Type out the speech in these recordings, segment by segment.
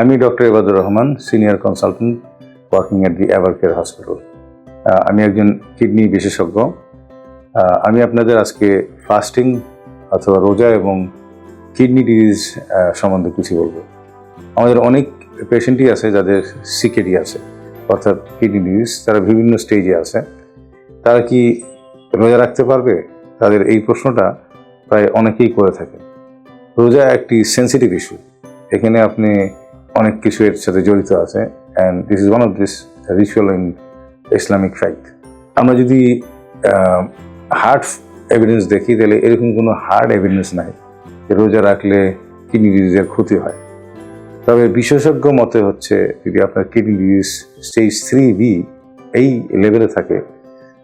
আমি doctor Ebadur Rahman, senior consultant working at the Evercare hospital. আমি একজন kidney বিশেষজ্ঞ। আমি আপনাদের আজকে ফাস্টিং অথবা রোজা এবং কিডনি ডিজিজ সম্বন্ধে কিছু বলব। আমাদের অনেক পেশেন্টই আছে যাদের সিকেডি আছে, অর্থাৎ কিডনি ডিজিজ তারা বিভিন্ন স্টেজে আছে। তারা কি রোজা রাখতে পারবে? তাদের এই প্রশ্নটা প্রায় অনেকেই করে থাকে। রোজা একটি সেন্সিটিভ ইস্যু এখানে আপনি অনেক কিছু এর সাথে জড়িত আছে and this is one of this ritual in Islamic fight আমরা যদি হার্ড এভিডেন্স দেখি, তাহলে এরকম কোনো হার্ড এভিডেন্স নাই যে রোজা রাখলে কিডনি ডিজিজের ক্ষতি হয়। তবে বিশেষজ্ঞ মতে হচ্ছে, যদি আপনার kidney disease stage three B এই লেভেলে থাকে,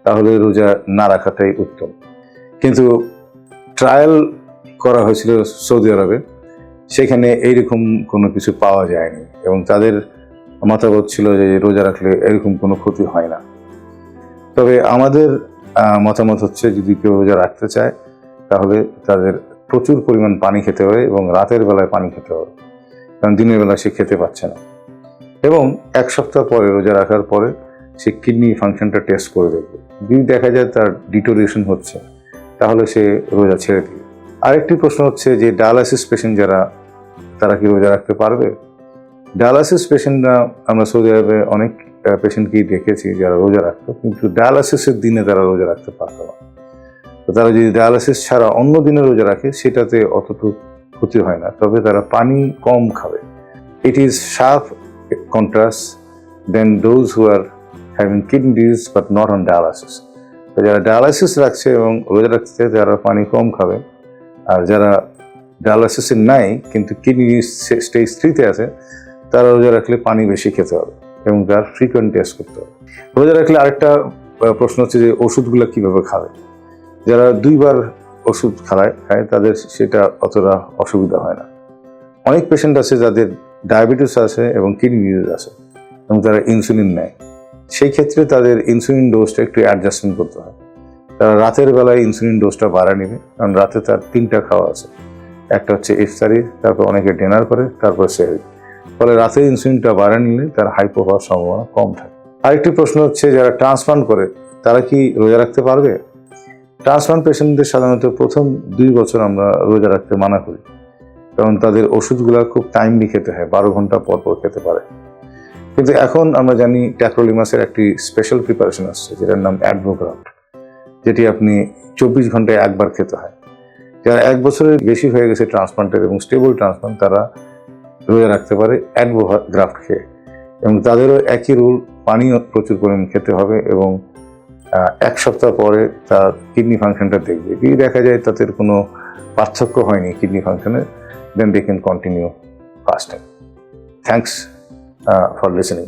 তাহলে রোজা না রাখাটাই উত্তম। কিন্তু ট্রায়াল করা হয়েছিল সৌদি আরবে। সেখানে এইরকম কোনো কিছু পাওয়া যায়নি এবং তাদের মতামত ছিল যে রোজা রাখলে এরকম কোনো ক্ষতি হয় না। তবে আমাদের মতামত হচ্ছে যদি কেউ রোজা রাখতে চায়, তাহলে তাদের প্রচুর পরিমাণ পানি খেতে হবে এবং রাতের বেলায় পানি খেতে হবে, কারণ দিনের বেলা সে খেতে পারছে না। এবং এক সপ্তাহ পরে রোজা রাখার পরে সে কিডনি ফাংশনটা টেস্ট করে দেখবে। যদি দেখা যায় তার ডিটোরিয়েশন হচ্ছে, তাহলে সে রোজা ছেড়ে দিবে। আরেকটি প্রশ্ন হচ্ছে যে ডায়ালাসিস পেশেন্ট যারা তারা কি রোজা রাখতে পারবে? ডায়ালাসিস পেশেন্টরা আমরা সৌদি আরবে অনেক পেশেন্টকেই দেখেছি যারা রোজা রাখতো, কিন্তু ডায়ালাসিসের দিনে তারা রোজা রাখতে পারতো না। তো তারা যদি ডায়ালাসিস ছাড়া অন্য দিনে রোজা রাখে, সেটাতে অতটুকু ক্ষতি হয় না। তবে তারা পানি কম খাবে। It is sharp contrast then those who are having kidney disease but not on dialysis তো যারা ডায়ালাসিস রাখছে এবং রোজা রাখছে যারা পানি কম খাবে। আর যারা ডায়ালাসিসের নাই, কিন্তু কিডনি স্টেজ থ্রিতে আছে, তারা রোজা রাখলে পানি বেশি খেতে হবে এবং তার ফ্রিকোয়েন্ট টেস্ট করতে হবে। রোজা রাখলে আরেকটা প্রশ্ন হচ্ছে যে ওষুধগুলো কীভাবে খাবে? যারা দুইবার ওষুধ খায় খায়, তাদের সেটা অতটা অসুবিধা হয় না। অনেক পেশেন্ট আছে যাদের ডায়াবেটিস আছে এবং কিডনি ডিজিজ আছে এবং তারা ইনসুলিন নেয়। সেই ক্ষেত্রে তাদের ইনসুলিন ডোজটা একটু অ্যাডজাস্টমেন্ট করতে হয়। তারা রাতের বেলায় ইনসুলিন ডোজটা বাড়া নেবে, কারণ রাতে তার তিনটা খাওয়া আছে। একটা হচ্ছে ইফতারি, তারপর অনেকে ডিনার করে, তারপর সেহরি ফলে রাতে ইনসুলিনটা বাড়া নিলে তার হাইপো হওয়ার সম্ভাবনা কম থাকে। আরেকটি প্রশ্ন হচ্ছে, যারা ট্রান্সপ্লান্ট করে, তারা কি রোজা রাখতে পারবে? ট্রান্সপ্লান্ট পেশেন্টদের সাধারণত প্রথম দুই বছর আমরা রোজা রাখতে মানা করি। কারণ তাদের ওষুধগুলো খুব টাইমলি খেতে হয়, বারো ঘণ্টা পর পর খেতে পারে। কিন্তু এখন আমরা জানি ট্যাক্রোলিমাসের একটি স্পেশাল প্রিপারেশন আসছে, যেটার নাম অ্যাডভোগ্রাফট যেটি আপনি চব্বিশ ঘন্টায় একবার খেতে হয়। যারা এক বছরের বেশি হয়ে গেছে ট্রান্সপ্লান্টের এবং স্টেবল ট্রান্সপ্লান্ট, তারা রোজা রাখতে পারে অ্যাডভোগ্রাফট খেয়ে। এবং তাদেরও একই রুল পানিও প্রচুর পরিমাণ খেতে হবে এবং এক সপ্তাহ পরে তার কিডনি ফাংশনটা দেখবে। যদি দেখা যায় তাদের কোনো পার্থক্য হয়নি কিডনি ফাংশনে then they can continue fasting thanks for listening